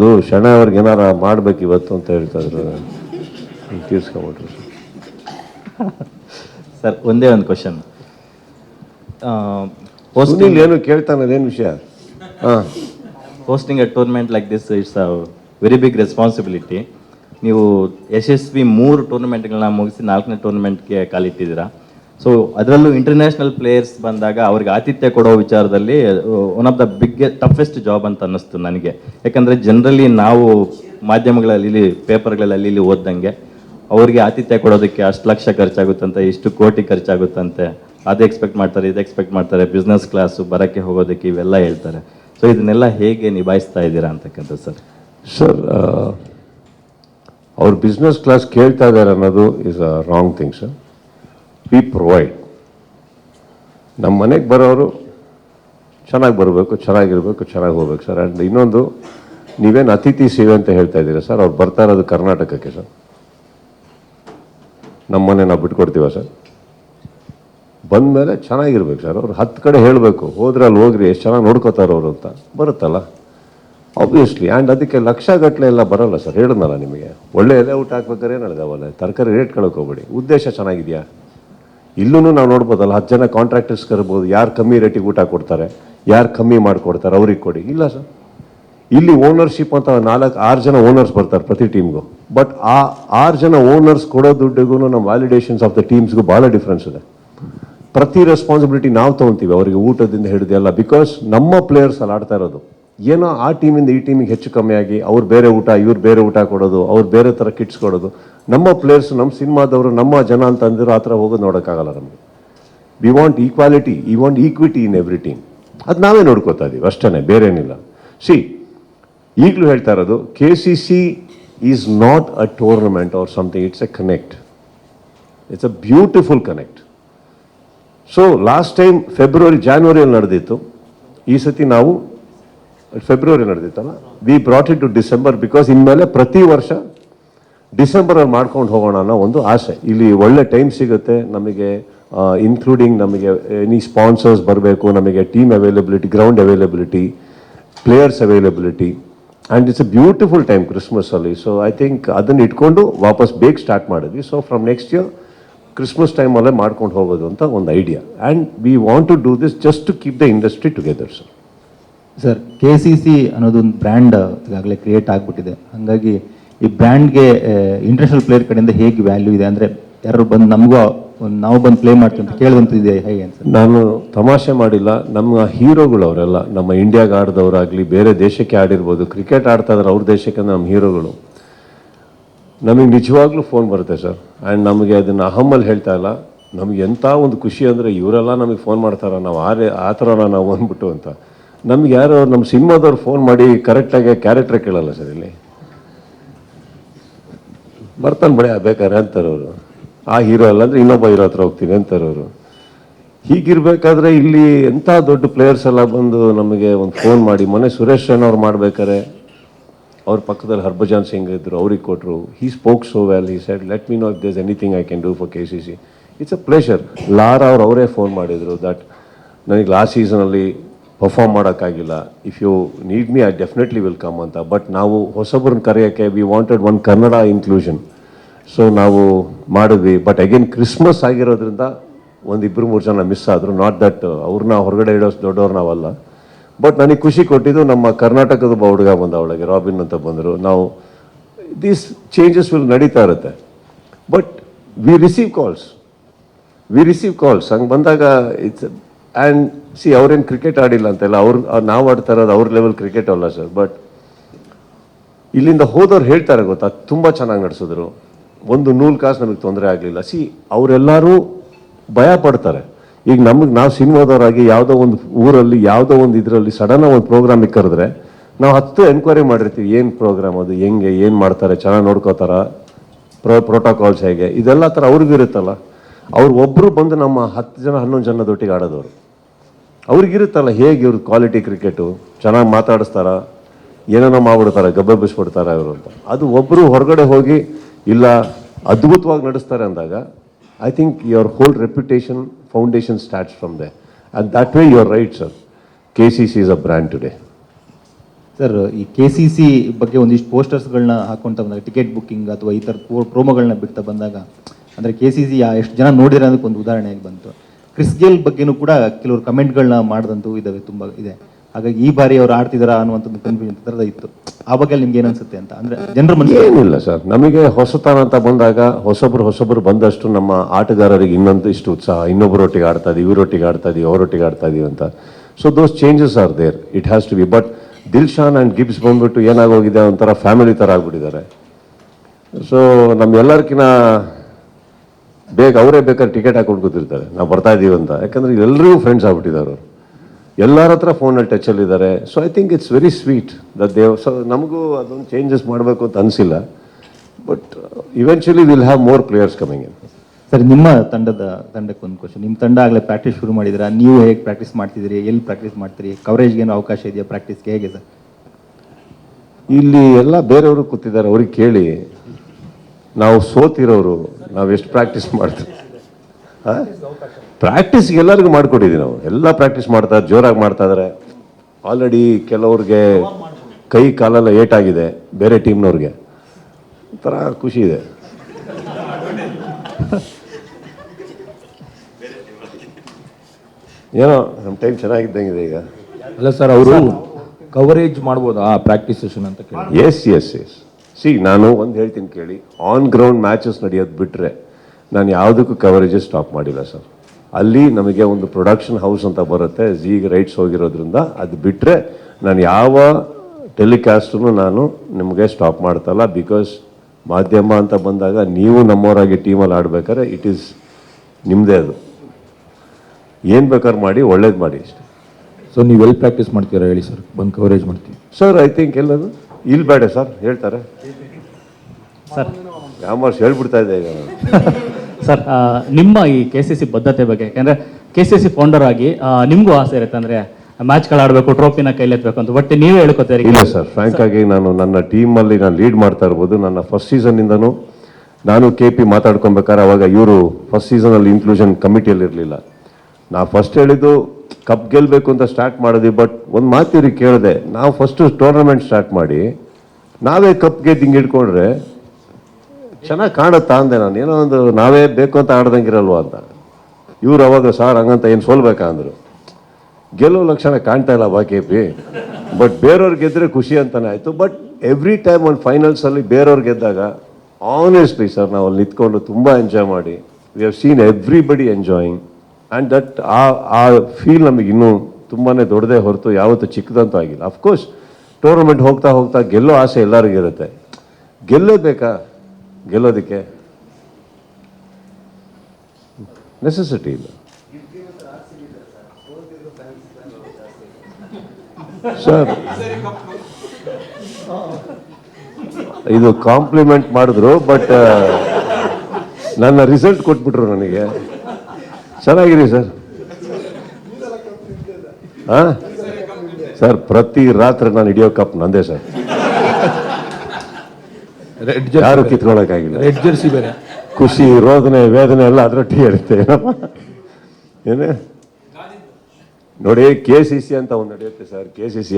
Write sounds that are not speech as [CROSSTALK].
ಅದು ಶಣ ಅವ್ರಿಗೆ ಏನಾರ ಮಾಡ್ಬೇಕು ಇವತ್ತು ಅಂತ ಹೇಳ್ತಾ ಇದ್ರು. ತೀರ್ಸ್ಕೊಂಬಿಟ್ರು ಸರ್ ಸರ್ ಒಂದೇ ಒಂದು ಕ್ವಶನ್ ಹೋಸ್ಟಿಂಗ್ ಏನು ಕೇಳ್ತಾನೆ ಅದೇನು ವಿಷಯ? ಹಾಂ. Hosting a tournament like this it's a very big responsibility ನೀವು ಯಶಸ್ವಿ ಮೂರು ಟೂರ್ನಮೆಂಟ್ಗಳನ್ನ ಮುಗಿಸಿ ನಾಲ್ಕನೇ ಟೂರ್ನಮೆಂಟ್ಗೆ ಕಾಲಿಟ್ಟಿದ್ದೀರಾ? ಸೊ ಅದರಲ್ಲೂ ಇಂಟರ್ನ್ಯಾಷನಲ್ ಪ್ಲೇಯರ್ಸ್ ಬಂದಾಗ ಅವ್ರಿಗೆ ಆತಿಥ್ಯ ಕೊಡೋ ವಿಚಾರದಲ್ಲಿ one of the biggest toughest job ಅಂತ ಅನ್ನಿಸ್ತು ನನಗೆ. ಯಾಕಂದರೆ ಜನರಲಿ ನಾವು ಮಾಧ್ಯಮಗಳಲ್ಲಿ ಪೇಪರ್ಗಳಲ್ಲಿ ಇಲ್ಲಿ ಓದ್ದಂಗೆ, ಅವ್ರಿಗೆ ಆತಿಥ್ಯ ಕೊಡೋದಕ್ಕೆ ಅಷ್ಟು ಲಕ್ಷ ಖರ್ಚಾಗುತ್ತಂತೆ, ಇಷ್ಟು ಕೋಟಿ ಖರ್ಚಾಗುತ್ತಂತೆ. ಅದು ಎಕ್ಸ್ಪೆಕ್ಟ್ ಮಾಡ್ತಾರೆ, ಇದು ಎಕ್ಸ್ಪೆಕ್ಟ್ ಮಾಡ್ತಾರೆ ಬಿಸ್ನೆಸ್ ಕ್ಲಾಸು ಬರೋಕ್ಕೆ ಹೋಗೋದಕ್ಕೆ ಇವೆಲ್ಲ ಹೇಳ್ತಾರೆ. ಸೊ ಇದನ್ನೆಲ್ಲ ಹೇಗೆ ನಿಭಾಯಿಸ್ತಾ ಇದ್ದೀರಾ ಅಂತಕ್ಕಂಥ ಸರ್ ಸರ್ ಅವ್ರು ಬಿಸ್ನೆಸ್ ಕ್ಲಾಸ್ ಕೇಳ್ತಾ ಇದ್ದಾರೆ ಅನ್ನೋದು is a wrong thing sir we provide ನಮ್ಮ ಮನೆಗೆ ಬರೋರು ಚೆನ್ನಾಗಿ ಬರಬೇಕು, ಚೆನ್ನಾಗಿರಬೇಕು, ಚೆನ್ನಾಗಿ ಹೋಗ್ಬೇಕು ಸರ್. ಆ್ಯಂಡ್ ಇನ್ನೊಂದು, ನೀವೇನು ಅತಿಥಿ ಸೇವೆ ಅಂತ ಹೇಳ್ತಾ ಇದ್ದೀರಾ ಸರ್? ಅವ್ರು ಬರ್ತಾ ಇರೋದು ಕರ್ನಾಟಕಕ್ಕೆ ಸರ್. ನಮ್ಮ ಮನೆ ನಾವು ಬಿಟ್ಕೊಡ್ತೀವ ಸರ್. ಬಂದಮೇಲೆ ಚೆನ್ನಾಗಿರ್ಬೇಕು ಸರ್. ಅವ್ರು ಹತ್ತು ಕಡೆ ಹೇಳಬೇಕು, ಹೋದ್ರೆ ಅಲ್ಲಿ ಹೋಗ್ರಿ, ಎಷ್ಟು ಚೆನ್ನಾಗಿ ನೋಡ್ಕೋತಾರೆ ಅವರು ಅಂತ. ಬರುತ್ತಲ್ಲ? ಆಬ್ವಿಯಸ್ಲಿ ಆ್ಯಂಡ್ ಅದಕ್ಕೆ ಲಕ್ಷ ಗಟ್ಟಲೆ ಎಲ್ಲ ಬರೋಲ್ಲ ಸರ್. ಹೇಳಿದ್ನಲ್ಲ ನಿಮಗೆ? ಒಳ್ಳೆ ಎಲೆ ಊಟ ಹಾಕ್ಬೇಕಾದ್ರೆ ಏನು ಹೇಳಿದಾವಲ್ಲ ತರಕಾರಿ ರೇಟ್ ಹೋಗ್ಬೇಡಿ. ಉದ್ದೇಶ ಚೆನ್ನಾಗಿದೆಯಾ? ಇಲ್ಲೂ ನಾವು ನೋಡ್ಬೋದಲ್ಲ, ಹತ್ತು ಜನ ಕಾಂಟ್ರಾಕ್ಟರ್ಸ್ ಕರ್ಬೋದು, ಯಾರು ಕಮ್ಮಿ ರೇಟಿಗೆ ಊಟ ಕೊಡ್ತಾರೆ, ಯಾರು ಕಮ್ಮಿ ಮಾಡಿಕೊಡ್ತಾರೆ, ಅವ್ರಿಗೆ ಕೊಡಿ. ಇಲ್ಲ ಸರ್ ಇಲ್ಲಿ ಓನರ್ಶಿಪ್ ಅಂತ ನಾಲ್ಕು, ಆರು ಜನ ಓನರ್ಸ್ ಬರ್ತಾರೆ ಪ್ರತಿ ಟೀಮ್ಗೂ ಬಟ್ ಆ ಆರು ಜನ ಓನರ್ಸ್ ಕೊಡೋ ದುಡ್ಡಿಗೂ ನಮ್ಮ ವ್ಯಾಲಿಡೇಷನ್ಸ್ ಆಫ್ ದ ಟೀಮ್ಸ್ಗೂ ಭಾಳ ಡಿಫ್ರೆನ್ಸ್ ಇದೆ. ಪ್ರತಿ ರೆಸ್ಪಾನ್ಸಿಬಿಲಿಟಿ ನಾವು ತೊಗೊತೀವಿ ಅವರಿಗೆ ಊಟದಿಂದ ಹಿಡಿದು ಎಲ್ಲ ಬಿಕಾಸ್ ನಮ್ಮ ಪ್ಲೇಯರ್ಸ್ ಅಲ್ಲಿ ಆಡ್ತಾ ಇರೋದು. ಏನೋ ಆ ಟೀಮಿಂದ ಈ ಟೀಮಿಗೆ ಹೆಚ್ಚು ಕಮ್ಮಿಯಾಗಿ ಅವ್ರು ಬೇರೆ ಊಟ, ಇವ್ರು ಬೇರೆ ಊಟ ಕೊಡೋದು, ಅವ್ರು ಬೇರೆ ಥರ ಕಿಟ್ಸ್ ಕೊಡೋದು. ನಮ್ಮ ಪ್ಲೇಯರ್ಸ್ ನಮ್ಮ ಸಿನಿಮಾದವರು, ನಮ್ಮ ಜನ ಅಂತ ಅಂದಿರೋ ಆ ಥರ ಹೋಗೋದು ನೋಡೋಕ್ಕಾಗಲ್ಲ ನಮಗೆ. We want equality we want equity in every team ಅದು ನಾವೇ ನೋಡ್ಕೋತಾ ಇದ್ದೀವಿ ಅಷ್ಟೇ ಬೇರೇನಿಲ್ಲ. ಸಿ ಈಗಲೂ ಹೇಳ್ತಾ ಇರೋದು K C C is not a tournament or something it's a connect it's a beautiful connect so last time February ಜಾನ್ವರಿಯಲ್ಲಿ ನಡೆದಿತ್ತು. ಈ ಸತಿ ನಾವು February ನಡೆದಿತ್ತಲ್ಲ? We brought it to December because ಇನ್ಮೇಲೆ ಪ್ರತಿ ವರ್ಷ ಡಿಸೆಂಬರಲ್ಲಿ ಮಾಡ್ಕೊಂಡು ಹೋಗೋಣ ಅನ್ನೋ ಒಂದು ಆಸೆ. ಇಲ್ಲಿ ಒಳ್ಳೆ ಟೈಮ್ ಸಿಗುತ್ತೆ. ನಮಗೆ ಇನ್ಕ್ಲೂಡಿಂಗ್ ನಮಗೆ ಎನಿ ಸ್ಪಾನ್ಸರ್ಸ್ ಬರಬೇಕು, ನಮಗೆ team availability ground availability players availability and it's a beautiful time ಕ್ರಿಸ್ಮಸ್ಸಲ್ಲಿ so I think ಅದನ್ನು ಇಟ್ಕೊಂಡು ವಾಪಸ್ ಬೇಗ ಸ್ಟಾರ್ಟ್ ಮಾಡಿದ್ವಿ. So from next year Christmas ಟೈಮಲ್ಲೇ ಮಾಡ್ಕೊಂಡು ಹೋಗೋದು ಅಂತ ಒಂದು idea and we want to do this just to keep the industry together sir sir K C C ಅನ್ನೋದೊಂದು ಬ್ರ್ಯಾಂಡ್ ಈಗಾಗಲೇ ಕ್ರಿಯೇಟ್ ಆಗಿಬಿಟ್ಟಿದೆ. ಹಾಗಾಗಿ ಈ ಬ್ರ್ಯಾಂಡ್ಗೆ ಇಂಟರ್ನ್ಯಾಷನಲ್ ಪ್ಲೇಯರ್ ಕಡೆಯಿಂದ ಹೇಗೆ ವ್ಯಾಲ್ಯೂ ಇದೆ ಅಂದರೆ ಯಾರು ಬಂದು ನಮಗೂ ನಾವು ಬಂದು ಪ್ಲೇ ಮಾಡ್ತೀವಿ ಅಂತ ಇದೆ ಹೇಗೆ ಅಂತ? ನಾನು ತಮಾಷೆ ಮಾಡಿಲ್ಲ, ನಮ್ಮ ಹೀರೋಗಳು ಅವರೆಲ್ಲ, ನಮ್ಮ ಇಂಡಿಯಾಗೆ ಆಡಿದವರಾಗಲಿ, ಬೇರೆ ದೇಶಕ್ಕೆ ಆಡಿರ್ಬೋದು ಕ್ರಿಕೆಟ್ ಆಡ್ತಾ ಇದ್ದಾರೆ ಅವ್ರ ದೇಶಕ್ಕೆ ನಮ್ಮ ಹೀರೋಗಳು. ನಮಗೆ ನಿಜವಾಗ್ಲೂ ಫೋನ್ ಬರುತ್ತೆ ಸರ್. ಆ್ಯಂಡ್ ನಮಗೆ ಅದನ್ನು ಅಹಮ್ಮಲ್ಲಿ ಹೇಳ್ತಾ ಇಲ್ಲ. ನಮ್ಗೆ ಎಂಥ ಒಂದು ಖುಷಿ ಅಂದರೆ ಇವರೆಲ್ಲ ನಮಗೆ ಫೋನ್ ಮಾಡ್ತಾರೆ, ನಾವು ಆರೆ, ಆ ಥರನ ನಾವು ಅಂದ್ಬಿಟ್ಟು ಅಂತ. ನಮ್ಗೆ ಯಾರೋ, ನಮ್ಮ ಸಿನಿಮಾದವ್ರು ಫೋನ್ ಮಾಡಿ ಕರೆಕ್ಟಾಗಿ ಕ್ಯಾರೆಕ್ಟರ್ ಕೇಳಲ್ಲ ಸರ್ ಇಲ್ಲಿ. ಬರ್ತಾನೆ ಬಡಿ ಬೇಕಾರೆ ಅಂತಾರೆ ಅವರು. ಆ ಹೀರೋ ಅಲ್ಲ ಅಂದರೆ ಇನ್ನೊಬ್ಬ ಹೀರೋ ಹತ್ರ ಹೋಗ್ತೀನಿ ಅಂತಾರೆ ಅವರು. ಹೀಗಿರ್ಬೇಕಾದ್ರೆ ಇಲ್ಲಿ ಎಂಥ ದೊಡ್ಡ ಪ್ಲೇಯರ್ಸ್ ಎಲ್ಲ ಬಂದು ನಮಗೆ ಒಂದು ಫೋನ್ ಮಾಡಿ, ಮೊನ್ನೆ ಸುರೇಶ್ ರೈನ್ ಅವ್ರು ಮಾಡ್ಬೇಕಾರೆ ಅವ್ರ ಪಕ್ಕದಲ್ಲಿ ಹರ್ಭಜನ್ ಸಿಂಗ್ ಇದ್ದರು ಅವ್ರಿಗೆ ಕೊಟ್ಟರು he spoke so well he said let me know if there's anything I can do for K C C it's a pleasure Lara ಅವ್ರು ಅವರೇ ಫೋನ್ ಮಾಡಿದರು ದಟ್ ನನಗೆ ಲಾಸ್ಟ್ ಸೀಸನಲ್ಲಿ ಪರ್ಫಾರ್ಮ್ ಮಾಡೋಕ್ಕಾಗಿಲ್ಲ. If you need me I definitely will come ಅಂತ. But ನಾವು ಹೊಸಬ್ರನ್ನ ಕರೆಯೋಕ್ಕೆ we wanted one Kannada inclusion so ನಾವು ಮಾಡಿದ್ವಿ. ಬಟ್ ಅಗೇನ್ ಕ್ರಿಸ್ಮಸ್ ಆಗಿರೋದ್ರಿಂದ ಒಂದು ಇಬ್ಬರು ಮೂರು ಜನ ಮಿಸ್ ಆದರು. ನಾಟ್ ದಟ್ ಅವ್ರನ್ನ ಹೊರಗಡೆ ಇಡೋ ದೊಡ್ಡವ್ರು ನಾವಲ್ಲ. ಬಟ್ ನನಗೆ ಖುಷಿ ಕೊಟ್ಟಿದ್ದು ನಮ್ಮ ಕರ್ನಾಟಕದ ಒಬ್ಬ ಹುಡುಗ ಬಂದ ಅವಳಿಗೆ ರಾಬಿನ್ ಅಂತ ಬಂದರು. ನಾವು ದೀಸ್ ಚೇಂಜಸ್ ವಿಲ್ ನಡೀತಾ ಇರುತ್ತೆ. But we receive calls we receive calls ಹಂಗೆ ಬಂದಾಗ ಇಟ್ಸ್ ಆ್ಯಂಡ್ ಸಿ ಅವ್ರೇನು ಕ್ರಿಕೆಟ್ ಆಡಿಲ್ಲ ಅಂತೆಲ್ಲ, ಅವ್ರು, ನಾವು ಆಡ್ತಾ ಇರೋದು ಅವ್ರ ಲೆವೆಲ್ ಕ್ರಿಕೆಟ್ ಅಲ್ಲ ಸರ್ ಬಟ್ ಇಲ್ಲಿಂದ ಹೋದವ್ರು ಹೇಳ್ತಾರೆ ಗೊತ್ತಾ, ತುಂಬ ಚೆನ್ನಾಗಿ ನಡೆಸಿದ್ರು. ಒಂದು ನೂಲ್ ಕಾಸು ನಮಗೆ ತೊಂದರೆ ಆಗಲಿಲ್ಲ. ಸಿ ಅವರೆಲ್ಲರೂ ಭಯ ಪಡ್ತಾರೆ. ಈಗ ನಮಗೆ, ನಾವು ಸಿನಿಮಾದವರಾಗಿ ಯಾವುದೋ ಒಂದು ಊರಲ್ಲಿ, ಯಾವುದೋ ಒಂದು ಇದರಲ್ಲಿ ಸಡನ್ ಒಂದು ಪ್ರೋಗ್ರಾಮಿಗೆ ಕರೆದ್ರೆ ನಾವು ಹತ್ತು ಎನ್ಕ್ವೈರಿ ಮಾಡಿರ್ತೀವಿ, ಏನು ಪ್ರೋಗ್ರಾಮ್ ಅದು, ಹೆಂಗೆ, ಏನು ಮಾಡ್ತಾರೆ, ಚೆನ್ನಾಗಿ ನೋಡ್ಕೋತಾರ ಪ್ರೋ ಪ್ರೋಟೋಕಾಲ್ಸ್ ಹೇಗೆ, ಇದೆಲ್ಲ ಥರ ಅವ್ರಿಗೂ ಇರುತ್ತಲ್ಲ. ಅವ್ರು ಒಬ್ಬರು ಬಂದು ನಮ್ಮ ಹತ್ತು ಜನ, ಹನ್ನೊಂದು ಜನದೊಟ್ಟಿಗೆ ಆಡೋದವ್ರು. ಅವ್ರಿಗಿರುತ್ತಲ್ಲ ಹೇಗೆ ಇವ್ರ ಕ್ವಾಲಿಟಿ ಕ್ರಿಕೆಟು ಚೆನ್ನಾಗಿ ಮಾತಾಡಿಸ್ತಾರ, ಏನೇನೋ ಮಾಡ್ಬಿಡ್ತಾರೆ, ಗಬ್ಬೆ ಬಿಸ್ಬಿಡ್ತಾರ ಅವರು ಅಂತ. ಅದು ಒಬ್ಬರು ಹೊರಗಡೆ ಹೋಗಿ ಇಲ್ಲ ಅದ್ಭುತವಾಗಿ ನಡೆಸ್ತಾರೆ ಅಂದಾಗ I think your whole reputation foundation starts from they and that way you're right sir K C C is a brand today sir ಈ ಕೆ ಸಿ ಸಿ ಬಗ್ಗೆ ಒಂದಿಷ್ಟು ಪೋಸ್ಟರ್ಸ್ಗಳನ್ನ ಹಾಕೊಂತ ಬಂದಾಗ ಟಿಕೆಟ್ ಬುಕ್ಕಿಂಗ್ ಅಥವಾ ಈ ಥರ ಪ್ರೋಮೋಗಳನ್ನ ಬಿಡ್ತಾ ಬಂದಾಗ ಅಂದರೆ ಕೆ ಸಿ ಸಿ ಎಷ್ಟು ಜನ ನೋಡಿದ್ರೆ ಅದಕ್ಕೆ ಒಂದು ಉದಾಹರಣೆಯಾಗಿ ಬಂತು. ಕ್ರಿಸ್ ಗೇಲ್ ಬಗ್ಗೆನೂ ಕೂಡ ಕೆಲವರು ಕಮೆಂಟ್ಗಳನ್ನ ಮಾಡಿದಂತೂ ಇದಾವೆ ತುಂಬ ಇದೆ. ಹಾಗಾಗಿ ಈ ಬಾರಿ ಅವ್ರು ಆಡ್ತಿದಾರಾ ಅನ್ನುವಂಥದ್ದು ಕನ್ಫ್ಯೂಷನ್ ಥರದ ಇತ್ತು. ಆ ಬಗ್ಗೆ ನಿಮ್ಗೆ ಏನನ್ಸುತ್ತೆ ಅಂತ ಅಂದರೆ ಜನರ ಮನಸ್ಸು ಏನಿಲ್ಲ ಸರ್, ನಮಗೆ ಹೊಸತನ ಅಂತ ಬಂದಾಗ ಹೊಸೊಬ್ರು ಹೊಸಬ್ರು ಬಂದಷ್ಟು ನಮ್ಮ ಆಟಗಾರರಿಗೆ ಇನ್ನೊಂದು ಇಷ್ಟು ಉತ್ಸಾಹ ಇನ್ನೊಬ್ಬರೊಟ್ಟಿಗೆ ಆಡ್ತಾ ಇದೀವಿ, ಇವರೊಟ್ಟಿಗೆ ಆಡ್ತಾ ಇದೀವಿ, ಅವರೊಟ್ಟಿಗೆ ಆಡ್ತಾ ಇದೀವಿ ಅಂತ. So those changes are there it has to be but Dilshan and Gibbs ಬಂದ್ಬಿಟ್ಟು ಏನಾಗೋಗಿದೆ ಒಂಥರ ಫ್ಯಾಮಿಲಿ ಥರ ಆಗ್ಬಿಟ್ಟಿದ್ದಾರೆ. ಸೊ ನಮ್ಗೆಲ್ಲರ್ಕಿನ್ನ ಬೇಗ ಅವರೇ ಬೇಕಾದ್ರೆ ಟಿಕೆಟ್ ಹಾಕೊಂಡು ಕೂತಿರ್ತಾರೆ. ನಾವು ಬರ್ತಾ ಇದ್ದೀವಿ ಅಂತ. ಯಾಕಂದ್ರೆ ಎಲ್ಲರಿಗೂ ಫ್ರೆಂಡ್ಸ್ ಆಗ್ಬಿಟ್ಟಿದ್ದಾರೆ ಅವರು. ಎಲ್ಲರ ಹತ್ರ ಫೋನಲ್ಲಿ ಟಚಲ್ಲಿ ಇದ್ದಾರೆ. So I think it's very sweet the Dev so ನಮಗೂ ಅದೊಂದು ಚೇಂಜಸ್ ಮಾಡಬೇಕು ಅಂತ ಅನಿಸಿಲ್ಲ. But eventually will have more players coming in sir ನಿಮ್ಮ ತಂಡದ ತಂಡಕ್ಕೆ ಒಂದು ಕ್ವಶನ್ ನಿಮ್ಮ ತಂಡ ಆಗಲೇ ಪ್ರಾಕ್ಟೀಸ್ ಶುರು ಮಾಡಿದಿರಾ ನೀವು ಹೇಗೆ ಪ್ರಾಕ್ಟೀಸ್ ಮಾಡ್ತಿದ್ದೀರಿ? ಎಲ್ಲಿ ಪ್ರಾಕ್ಟೀಸ್ ಮಾಡ್ತೀರಿ? ಕವರೇಜ್ಗೆ ಏನು ಅವಕಾಶ ಇದೆಯಾ ಪ್ರಾಕ್ಟೀಸ್ಗೆ ಹೇಗೆ ಸರ್? ಇಲ್ಲಿ ಎಲ್ಲ ಬೇರೆಯವರು ಕೂತಿದ್ದಾರೆ. ಅವ್ರಿಗೆ ಕೇಳಿ. ನಾವು ಸೋತಿರೋರು ನಾವು ಎಷ್ಟು ಪ್ರಾಕ್ಟೀಸ್ ಮಾಡ್ತೀವಿ? ಪ್ರಾಕ್ಟೀಸ್ ಎಲ್ಲರಿಗೂ ಮಾಡಿಕೊಟ್ಟಿದ್ದೀವಿ ನಾವು. ಎಲ್ಲ ಪ್ರಾಕ್ಟೀಸ್ ಮಾಡ್ತಾ ಜೋರಾಗಿ ಮಾಡ್ತಾ ಇದ್ದಾರೆ ಆಲ್ರೆಡಿ ಕೆಲವ್ರಿಗೆ ಕೈ ಕಾಲೆಲ್ಲ ಏಟಾಗಿದೆ ಬೇರೆ ಟೀಮ್ನವ್ರಿಗೆ ಒಂಥರ ಖುಷಿ ಇದೆ. [LAUGHS] ಏನೋ ನಮ್ಮ ಟೈಮ್ ಚೆನ್ನಾಗಿದ್ದಂಗಿದೆ ಈಗ. ಅಲ್ಲ ಸರ್ ಅವರು ಕವರೇಜ್ ಮಾಡ್ಬೋದಾ ಪ್ರಾಕ್ಟೀಸ್ ಸೆಷನ್ ಅಂತ ಕೇಳಿ ಎಸ್ ಎಸ್ ಎಸ್ ಸಿ ನಾನು ಒಂದು ಹೇಳ್ತೀನಿ ಕೇಳಿ. ಆನ್ ಗ್ರೌಂಡ್ ಮ್ಯಾಚಸ್ ನಡೆಯೋದು ಬಿಟ್ಟರೆ ನಾನು ಯಾವುದಕ್ಕೂ ಕವರೇಜ್ ಸ್ಟಾಪ್ ಮಾಡಿಲ್ಲ ಸರ್ ಅಲ್ಲಿ ನಮಗೆ ಒಂದು ಪ್ರೊಡಕ್ಷನ್ ಹೌಸ್ ಅಂತ ಬರುತ್ತೆ ಝೀಗ್ ರೈಟ್ಸ್ ಹೋಗಿರೋದ್ರಿಂದ. ಅದು ಬಿಟ್ಟರೆ ನಾನು ಯಾವ ಟೆಲಿಕಾಸ್ಟನ್ನು ನಾನು ನಿಮಗೆ ಸ್ಟಾಪ್ ಮಾಡ್ತಲ್ಲ ಬಿಕಾಸ್ ಮಾಧ್ಯಮ ಅಂತ ಬಂದಾಗ ನೀವು ನಮ್ಮವರಾಗಿ ಟೀಮಲ್ಲಿ ಆಡಬೇಕಾದ್ರೆ ಇಟ್ ಈಸ್ ನಿಮ್ಮದೇ ಅದು. ಏನು ಬೇಕಾದ್ರೆ ಮಾಡಿ ಒಳ್ಳೇದು ಮಾಡಿ ಅಷ್ಟೇ. ಸೊ ನೀವು ಎಲ್ಲಿ ಪ್ರಾಕ್ಟೀಸ್ ಮಾಡ್ತೀರಾ ಹೇಳಿ ಸರ್ ಬಂದು ಕವರೇಜ್ ಮಾಡ್ತೀವಿ. ಸರ್ ಐ ಥಿಂಕ್ ಎಲ್ಲದು ಇಲ್ಲಿ ಬೇಡ ಸರ್ ಹೇಳ್ತಾರೆ. ಸರ್. ಯಾಮರ್ಸ್ ಹೇಳ್ಬಿಡ್ತಾ ಇದೆ ಈಗ ನಾನು. ಸರ್ ಆ, ನಿಮ್ಮ ಈ ಕೆ ಸಿ ಸಿ ಬದ್ಧತೆ ಬಗ್ಗೆ ಯಾಕಂದ್ರೆ ಕೆ ಸಿ ಸಿ ಫೌಂಡರ್ ಆಗಿ ನಿಮಗೂ ನಿಮ್ಗೂ ಆಸೆ ಇರುತ್ತೆ ಅಂದ್ರೆ ಮ್ಯಾಚ್ಗಳು ಆಡಬೇಕು ಟ್ರೋಫಿನ ಕೈಲೆತ್ತಬೇಕು ಅಂತ. ಬಟ್ ನೀವೇ ಹೇಳ್ಕೊತೀರಿ ಇಲ್ಲ ಸರ್ ಫ್ರಾಂಕ್ ಆಗಿ ನಾನು ನನ್ನ ಟೀಮಲ್ಲಿ ನಾನು ಲೀಡ್ ಮಾಡ್ತಾ ಇರ್ಬೋದು. ನನ್ನ ಫಸ್ಟ್ ಸೀಸನ್ನಿಂದನೂ ನಾನು ಕೆ ಪಿ ಮಾತಾಡ್ಕೊಬೇಕಾದ್ರೆ ಅವಾಗ ಇವರು ಫಸ್ಟ್ ಸೀಸನಲ್ಲಿ ಇನ್ಕ್ಲೂಷನ್ ಕಮಿಟಿಯಲ್ಲಿ ಇರಲಿಲ್ಲ. ನಾ ಫಸ್ಟ್ ಹೇಳಿದ್ದು ಕಪ್ ಗೆಲ್ಲಬೇಕು ಅಂತ ಸ್ಟಾರ್ಟ್ ಮಾಡಿದ್ವಿ ಬಟ್ ಒಂದು ಮಾತು ಇವ್ರಿಗೆ ಕೇಳಿದೆ, ನಾವು ಫಸ್ಟು ಟೂರ್ನಮೆಂಟ್ ಸ್ಟಾರ್ಟ್ ಮಾಡಿ, ನಾವೇ ಕಪ್ ಗೆದ್ದು ಹಿಡ್ಕೊಂಡ್ರೆ ಚೆನ್ನಾಗಿ ಕಾಣುತ್ತಾ ಅಂದೆ ನಾನು. ಏನೋ ಒಂದು ನಾವೇ ಬೇಕು ಅಂತ ಆಡ್ದಂಗಿರಲ್ವ ಅಂತ. ಇವ್ರು ಅವಾಗ, ಸಾರ್, ಹಂಗಂತ ಏನು ಸೋಲ್ಬೇಕಾ? ಅಂದರು. ಗೆಲ್ಲೋ ಲಕ್ಷಣ ಕಾಣ್ತಾ ಇಲ್ಲ ಬಾಕಿ ಪಿ ಬಟ್ ಬೇರೆಯವ್ರು ಗೆದ್ದರೆ ಖುಷಿ ಅಂತಲೇ ಆಯಿತು. ಬಟ್ ಎವ್ರಿ ಟೈಮ್ ಒಂದು ಫೈನಲ್ಸಲ್ಲಿ ಬೇರೆಯವ್ರು ಗೆದ್ದಾಗ ಆನೆಸ್ಟ್ಲಿ ಸರ್ ನಾವು ಅಲ್ಲಿ ನಿಂತ್ಕೊಂಡು ತುಂಬ ಎಂಜಾಯ್ ಮಾಡಿ we have seen everybody enjoying and that uh uh feel ನಮಗೆ ಇನ್ನೂ ತುಂಬಾ ದೊಡ್ಡದೇ ಹೊರತು ಯಾವತ್ತೂ ಚಿಕ್ಕದಂತೂ ಆಗಿಲ್ಲ. ಅಫ್ಕೋರ್ಸ್ ಟೂರ್ನಮೆಂಟ್ ಹೋಗ್ತಾ ಹೋಗ್ತಾ ಗೆಲ್ಲೋ ಆಸೆ ಎಲ್ಲರಿಗೂ ಇರುತ್ತೆ. ಗೆಲ್ಲೋಬೇಕಾ ಗೆಲ್ಲೋದಕ್ಕೆ ನೆಸೆಸಿಟಿ ಇಲ್ಲ. ಸರ್ ಇದು ಕಾಂಪ್ಲಿಮೆಂಟ್ ಮಾಡಿದ್ರು ಬಟ್ ನನ್ನ ರಿಸಲ್ಟ್ ಕೊಟ್ಬಿಟ್ರು ನನಗೆ. ಚೆನ್ನಾಗಿರಿ ಸರ್. ಹಾ ಸರ್ ಪ್ರತಿ ರಾತ್ರಿ ನಾನು ಹಿಡಿಯೋ ಕಪ್ ನಂದೇ ಸರ್. ರೆಡ್ ಯಾರು ಕಿತ್ಕೊಳ್ಳೋಕ್ಕಾಗಿಲ್ಲ ರೆಡ್ ಜರ್ಸಿ ಬೇರೆ. ಖುಷಿ ರೋದನೆ ವೇದನೆ ಎಲ್ಲ ಅದರೊಟ್ಟಿಗೆ ಇರುತ್ತೆ. ಏನಪ್ಪ ಏನೇ? ನೋಡಿ ಕೆ ಸಿ ಸಿ ಅಂತ ಒಂದು ನಡೆಯುತ್ತೆ ಸರ್ ಕೆ ಸಿ ಸಿ